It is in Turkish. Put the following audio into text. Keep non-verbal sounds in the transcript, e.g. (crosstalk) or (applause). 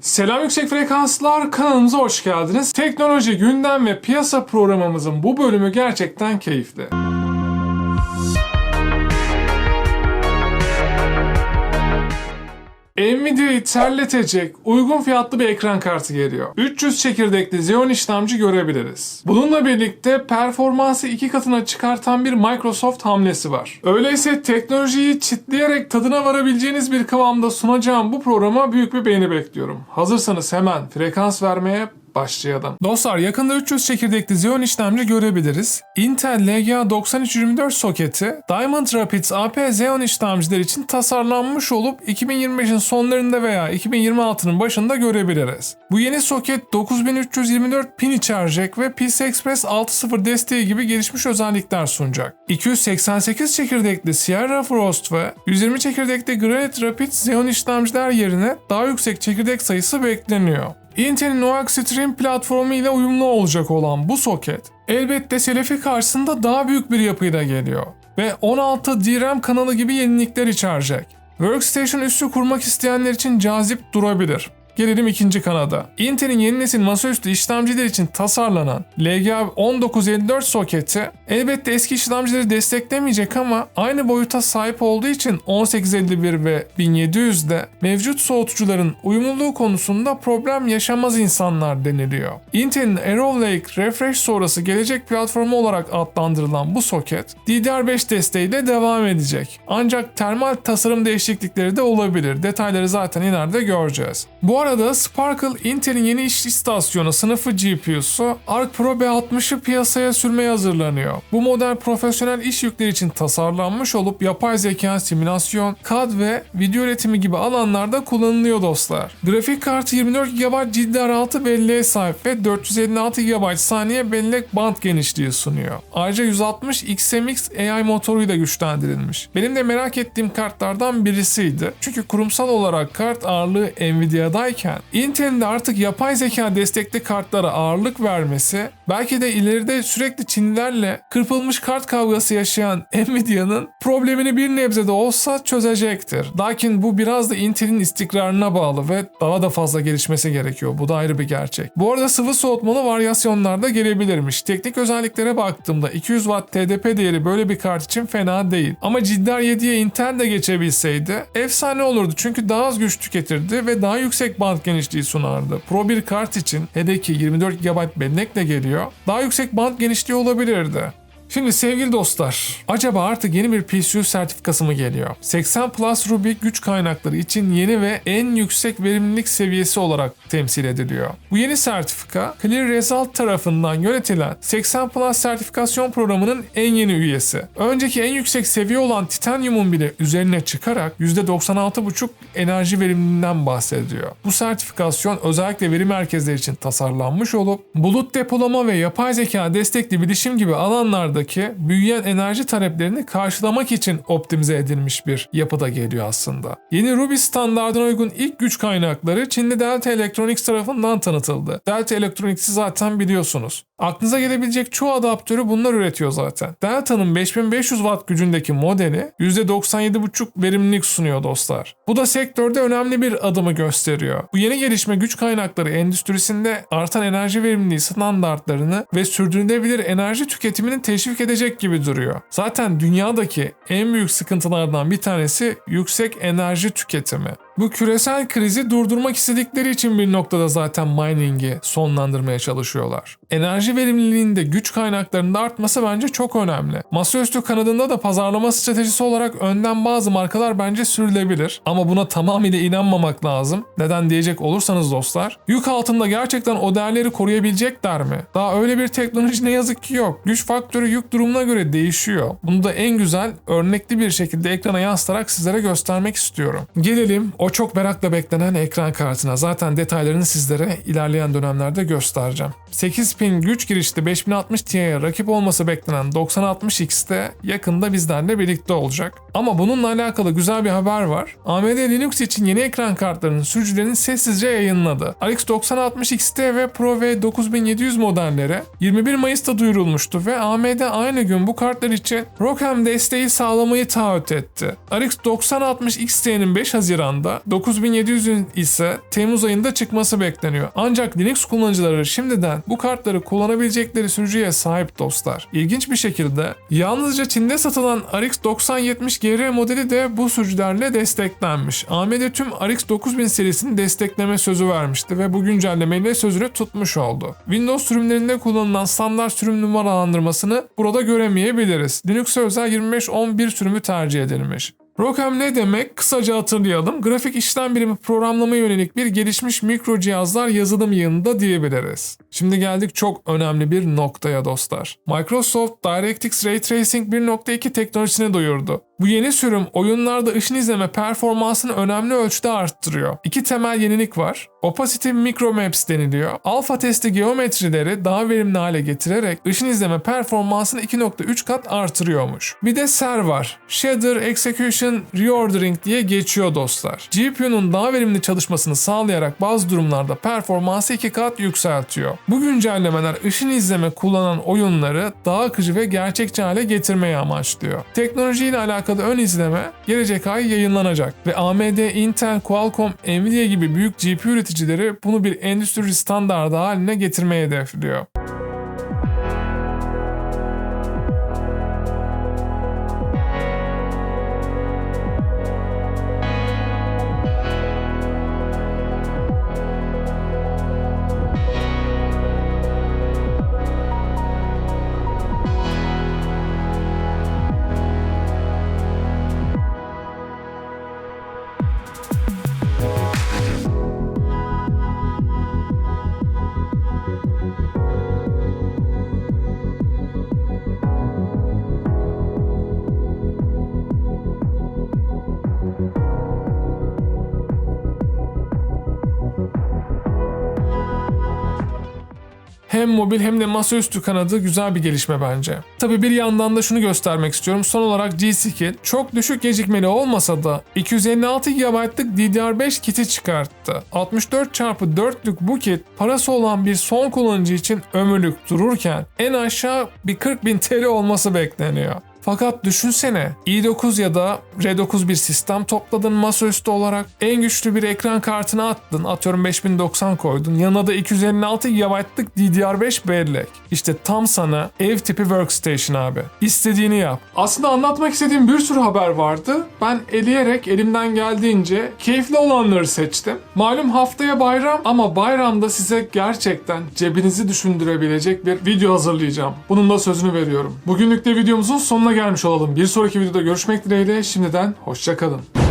Selam yüksek frekanslar kanalımıza hoş geldiniz. Teknoloji, gündem ve piyasa programımızın bu bölümü gerçekten keyifli. Nvidia'yı terletecek uygun fiyatlı bir ekran kartı geliyor. 300 çekirdekli Xeon işlemci görebiliriz. Bununla birlikte performansı iki katına çıkartan bir Microsoft hamlesi var. Öyleyse teknolojiyi çitleyerek tadına varabileceğiniz bir kıvamda sunacağım bu programa büyük bir beğeni bekliyorum. Hazırsanız hemen frekans vermeye başlayalım. Dostlar yakında 300 çekirdekli Xeon işlemci görebiliriz. Intel LGA 9324 soketi Diamond Rapids AP Xeon işlemciler için tasarlanmış olup 2025'in sonlarında veya 2026'nın başında görebiliriz. Bu yeni soket 9324 pin içerecek ve PCI Express 6.0 desteği gibi gelişmiş özellikler sunacak. 288 çekirdekli Sierra Frost ve 120 çekirdekli Granite Rapids Xeon işlemciler yerine daha yüksek çekirdek sayısı bekleniyor. Intel'in OX Stream platformu ile uyumlu olacak olan bu soket elbette selefi karşısında daha büyük bir yapıyla geliyor ve 16 DRAM kanalı gibi yenilikler içerecek. Workstation üssü kurmak isteyenler için cazip durabilir. Gelelim ikinci kanada. Intel'in yeni nesil masaüstü işlemciler için tasarlanan LGA 1954 soketi elbette eski işlemcileri desteklemeyecek ama aynı boyuta sahip olduğu için 1851 ve 1700'de mevcut soğutucuların uyumluluğu konusunda problem yaşamaz insanlar deniliyor. Intel'in Arrow Lake Refresh sonrası gelecek platformu olarak adlandırılan bu soket DDR5 desteğiyle devam edecek. Ancak termal tasarım değişiklikleri de olabilir. Detayları zaten ileride göreceğiz. Bu arada Sparkle Intel'in yeni iş istasyonu sınıfı GPU'su Arc Pro B60'ı piyasaya sürmeye hazırlanıyor. Bu model profesyonel iş yükleri için tasarlanmış olup yapay zeka, simülasyon, CAD ve video üretimi gibi alanlarda kullanılıyor dostlar. Grafik kartı 24 GB GDDR6 belleğe sahip ve 456 GB saniye bellek band genişliği sunuyor. Ayrıca 160 XMX AI motoruyla güçlendirilmiş. Benim de merak ettiğim kartlardan birisiydi. Çünkü kurumsal olarak kart ağırlığı Nvidia'dayken Intel'in de artık yapay zeka destekli kartlara ağırlık vermesi belki de ileride sürekli Çinlilerle kırpılmış kart kavgası yaşayan (laughs) Nvidia'nın problemini bir nebze de olsa çözecektir. Lakin bu biraz da Intel'in istikrarına bağlı ve daha da fazla gelişmesi gerekiyor. Bu da ayrı bir gerçek. Bu arada sıvı soğutmalı varyasyonlar da gelebilirmiş. Teknik özelliklere baktığımda 200 Watt TDP değeri böyle bir kart için fena değil. Ama GDDR7'ye Intel de geçebilseydi efsane olurdu. Çünkü daha az güç tüketirdi ve daha yüksek band genişliği sunardı. Pro bir kart için hele ki 24 GB bellekle geliyor daha yüksek band genişliği olabilirdi. Şimdi sevgili dostlar, acaba artık yeni bir PSU sertifikası mı geliyor? 80 Plus Ruby güç kaynakları için yeni ve en yüksek verimlilik seviyesi olarak temsil ediliyor. Bu yeni sertifika, Clear Result tarafından yönetilen 80 Plus sertifikasyon programının en yeni üyesi. Önceki en yüksek seviye olan Titanium'un bile üzerine çıkarak %96,5 enerji verimliliğinden bahsediyor. Bu sertifikasyon özellikle veri merkezleri için tasarlanmış olup, bulut depolama ve yapay zeka destekli bilişim gibi alanlarda alandaki büyüyen enerji taleplerini karşılamak için optimize edilmiş bir yapıda geliyor aslında. Yeni Ruby standartına uygun ilk güç kaynakları Çinli Delta Electronics tarafından tanıtıldı. Delta Electronics'i zaten biliyorsunuz. Aklınıza gelebilecek çoğu adaptörü bunlar üretiyor zaten. Delta'nın 5500 watt gücündeki modeli %97,5 verimlilik sunuyor dostlar. Bu da sektörde önemli bir adımı gösteriyor. Bu yeni gelişme güç kaynakları endüstrisinde artan enerji verimliliği standartlarını ve sürdürülebilir enerji tüketimini teşvik edecek gibi duruyor. Zaten dünyadaki en büyük sıkıntılardan bir tanesi yüksek enerji tüketimi. Bu küresel krizi durdurmak istedikleri için bir noktada zaten mining'i sonlandırmaya çalışıyorlar. Enerji verimliliğinde güç kaynaklarında artması bence çok önemli. Masaüstü kanadında da pazarlama stratejisi olarak önden bazı markalar bence sürülebilir. Ama buna tamamıyla inanmamak lazım. Neden diyecek olursanız dostlar. Yük altında gerçekten o değerleri koruyabilecekler mi? Daha öyle bir teknoloji ne yazık ki yok. Güç faktörü yük durumuna göre değişiyor. Bunu da en güzel örnekli bir şekilde ekrana yansıtarak sizlere göstermek istiyorum. Gelelim o çok merakla beklenen ekran kartına. Zaten detaylarını sizlere ilerleyen dönemlerde göstereceğim. 8 pin güç girişli 5060 Ti'ye rakip olması beklenen 9060X de yakında bizlerle birlikte olacak. Ama bununla alakalı güzel bir haber var. AMD Linux için yeni ekran kartlarının sürücülerini sessizce yayınladı. RX 9060 XT ve Pro ve 9700 modelleri 21 Mayıs'ta duyurulmuştu ve AMD aynı gün bu kartlar için ROCm desteği sağlamayı taahhüt etti. RX 9060 XT'nin 5 Haziran'da, 9700'ün ise Temmuz ayında çıkması bekleniyor. Ancak Linux kullanıcıları şimdiden bu kartları kullanabilecekleri sürücüye sahip dostlar. İlginç bir şekilde yalnızca Çin'de satılan RX 9070 GR modeli de bu sürücülerle desteklenmiş. AMD tüm RX 9000 serisini destekleme sözü vermişti ve bu güncellemeyle sözünü tutmuş oldu. Windows sürümlerinde kullanılan standart sürüm numaralandırmasını burada göremeyebiliriz. Linux'e özel 2511 sürümü tercih edilmiş. ROCm ne demek? Kısaca hatırlayalım. Grafik işlem birimi programlama yönelik bir gelişmiş mikro cihazlar yazılım yığınında diyebiliriz. Şimdi geldik çok önemli bir noktaya dostlar. Microsoft DirectX Ray Tracing 1.2 teknolojisini duyurdu. Bu yeni sürüm oyunlarda ışın izleme performansını önemli ölçüde arttırıyor. İki temel yenilik var. Opacity Micro Maps deniliyor. Alfa testi geometrileri daha verimli hale getirerek ışın izleme performansını 2.3 kat artırıyormuş. Bir de SER var. Shader Execution Reordering diye geçiyor dostlar. GPU'nun daha verimli çalışmasını sağlayarak bazı durumlarda performansı 2 kat yükseltiyor. Bu güncellemeler ışın izleme kullanan oyunları daha akıcı ve gerçekçi hale getirmeyi amaçlıyor. Teknolojiyle alakalı ön izleme gelecek ay yayınlanacak ve AMD, Intel, Qualcomm, Nvidia gibi büyük GPU üreticileri bunu bir endüstri standardı haline getirmeyi hedefliyor. Hem mobil hem de masaüstü kanadı güzel bir gelişme bence. Tabi bir yandan da şunu göstermek istiyorum. Son olarak G-Skill çok düşük gecikmeli olmasa da 256 GB'lık DDR5 kiti çıkarttı. 64x4'lük bu kit parası olan bir son kullanıcı için ömürlük dururken en aşağı bir 40.000 TL olması bekleniyor. Fakat düşünsene i9 ya da R9 bir sistem topladın masaüstü olarak en güçlü bir ekran kartını attın atıyorum 5090 koydun yanına da 256 GB'lık DDR5 bellek. İşte tam sana ev tipi workstation abi. İstediğini yap. Aslında anlatmak istediğim bir sürü haber vardı. Ben eleyerek elimden geldiğince keyifli olanları seçtim. Malum haftaya bayram ama bayramda size gerçekten cebinizi düşündürebilecek bir video hazırlayacağım. Bunun da sözünü veriyorum. Bugünlük de videomuzun sonuna gelmiş olalım. Bir sonraki videoda görüşmek dileğiyle şimdiden hoşçakalın.